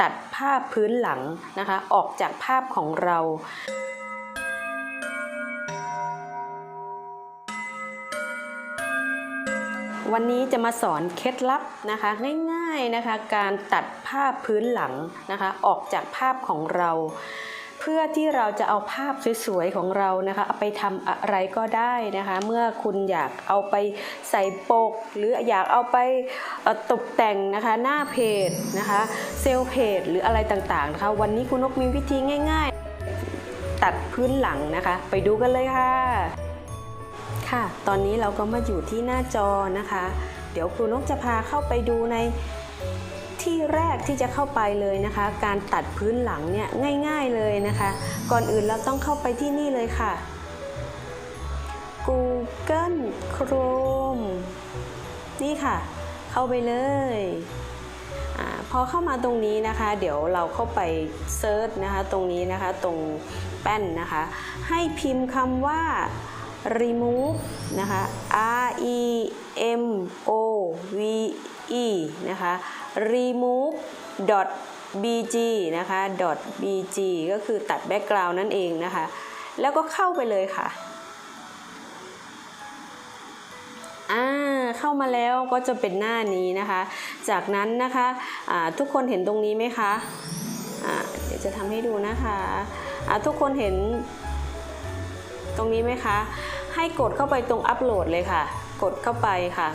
ตัดภาพพื้นหลังนะคะออกจากภาพของเราวันนี้จะมาสอนเคล็ดลับนะคะง่ายๆนะคะการตัดภาพพื้นหลังนะคะออกจากภาพของเรา เพื่อที่เราจะเอาภาพสวยๆของเรานะคะเอาไปทำอะไรก็ได้นะคะ เมื่อคุณอยากเอาไปใส่ปก หรืออยากเอาไปตกแต่งนะคะหน้าเพจนะคะเซลล์เพจหรืออะไรต่างๆนะคะวันนี้คุณนกมีวิธีง่ายๆ ตัดพื้นหลังนะคะ ไปดูกันเลยค่ะ ค่ะ ตอนนี้เราก็มาอยู่ที่หน้าจอนะคะ เดี๋ยวครูนกจะพาเข้าไปดูใน ที่แรกที่จะเข้าไปเลยนะคะ การตัดพื้นหลังเนี่ยง่าย ๆเลยนะคะ ก่อนอื่นเราต้องเข้าไปที่นี่เลยค่ะ Google Chrome นี่ค่ะ เข้าไปเลยอพอเข้ามาตรงนี้นะคะ เดี๋ยวเราเข้าไปเซิร์ชนะคะ ตรงนี้นะคะตรงแป้นนะคะ ให้พิมพ์คำว่า remove นะคะ R E M O V E นะคะ remove dot bg นะคะ dot bg ก็คือตัดแบ็กกราวน์นั่นเองนะคะ แล้วก็เข้าไปเลยค่ะอ่าเข้ามาแล้วก็จะเป็นหน้านี้นะคะ จากนั้นนะคะอ่าทุกคนเห็นตรงนี้ไหมคะอ่าเดี๋ยวจะทำให้ดูนะคะอ่าทุกคนเห็นตรงนี้ไหมคะ ให้กดเข้าไปตรงอัปโหลดเลยค่ะ กดเข้าไปค่ะ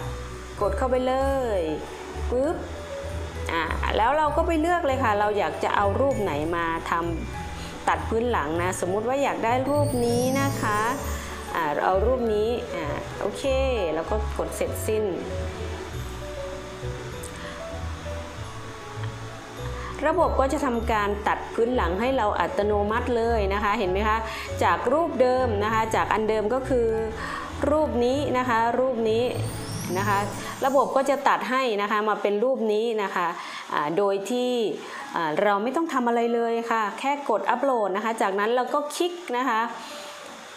กดเข้าไปเลยปึ๊บอ่าแล้วเราก็ไปเลือกเลยค่ะ เราอยากจะเอารูปไหนมาทำตัดพื้นหลังนะ สมมุติว่าอยากได้รูปนี้นะคะอ่าเอารูปนี้อ่าโอเค แล้วก็กดเสร็จสิ้นระบบก็จะทำการตัดพื้นหลังให้เราอัตโนมัติเลยนะคะ เห็นไหมคะ จากรูปเดิมนะคะ จากอันเดิมก็คือรูปนี้นะคะ รูปนี้นะคะ ระบบก็จะตัดให้นะคะมาเป็นรูปนี้นะคะอ่าโดยที่เราไม่ต้องทำอะไรเลยค่ะ แค่กดอัปโหลดนะคะ จากนั้นเราก็คลิกนะคะ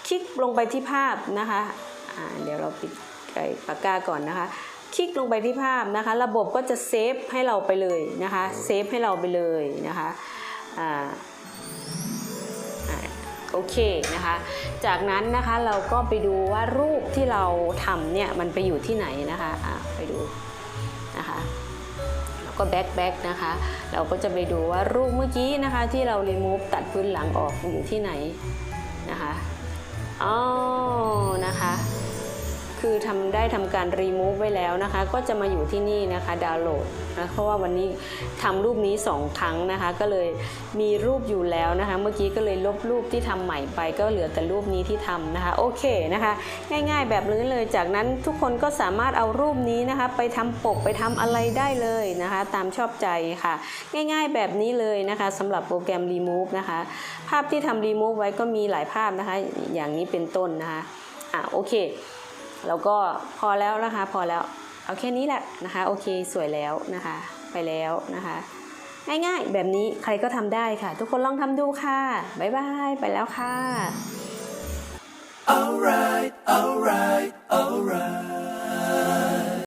คลิกลงไปที่ภาพนะคะอ่าเดี๋ยวเราปิดไอ้ปากกาก่อนนะคะคลิกลงไปที่ภาพนะคะ ระบบก็จะเซฟให้เราไปเลยนะคะเซฟให้เราไปเลยนะคะอ่า โอเคนะคะ จากนั้นนะคะเราก็ไปดูว่ารูปที่เราทำเนี่ยมันไปอยู่ที่ไหนนะคะะไปดูนะคะแล้วก็แบ็คแบ็คนะคะ เราก็จะไปดูว่ารูปเมื่อกี้นะคะ ที่เราเรมูฟตัดพื้นหลังออกอยู่ที่ไหนนะคะอ๋อนะคะ คือทำได้ทำการรีมูฟไว้แล้วนะคะ ก็จะมาอยู่ที่นี่นะคะดาวน์โหลดนะเพราะว่าวันนี้ทำรูปนี้ 2 ครั้งนะคะ ก็เลยมีรูปอยู่แล้วนะคะ เมื่อกี้ก็เลยลบรูปที่ทำใหม่ไป ก็เหลือแต่รูปนี้ที่ทำนะคะ โอเคนะคะ ง่ายๆแบบนี้เลยจากนั้นทุกคนก็สามารถเอารูปนี้นะคะ ไปทำปกไปทำอะไรได้เลยนะคะ ตามชอบใจค่ะ ง่ายๆแบบนี้เลยนะคะสำหรับโปรแกรม Remove นะคะ ภาพที่ทำ Remove ไว้ก็มีหลายภาพนะคะ อย่างนี้เป็นต้นนะคะอะโอเค แล้วก็พอแล้วนะคะพอแล้วเอาแค่นี้แหละนะคะโอเคสวยแล้วนะคะไปแล้วนะคะ ง่ายๆแบบนี้ใครก็ทำได้ค่ะ ทุกคนลองทำดูค่ะบ๊ายบายไปแล้วค่ะ Alright, alright, alright.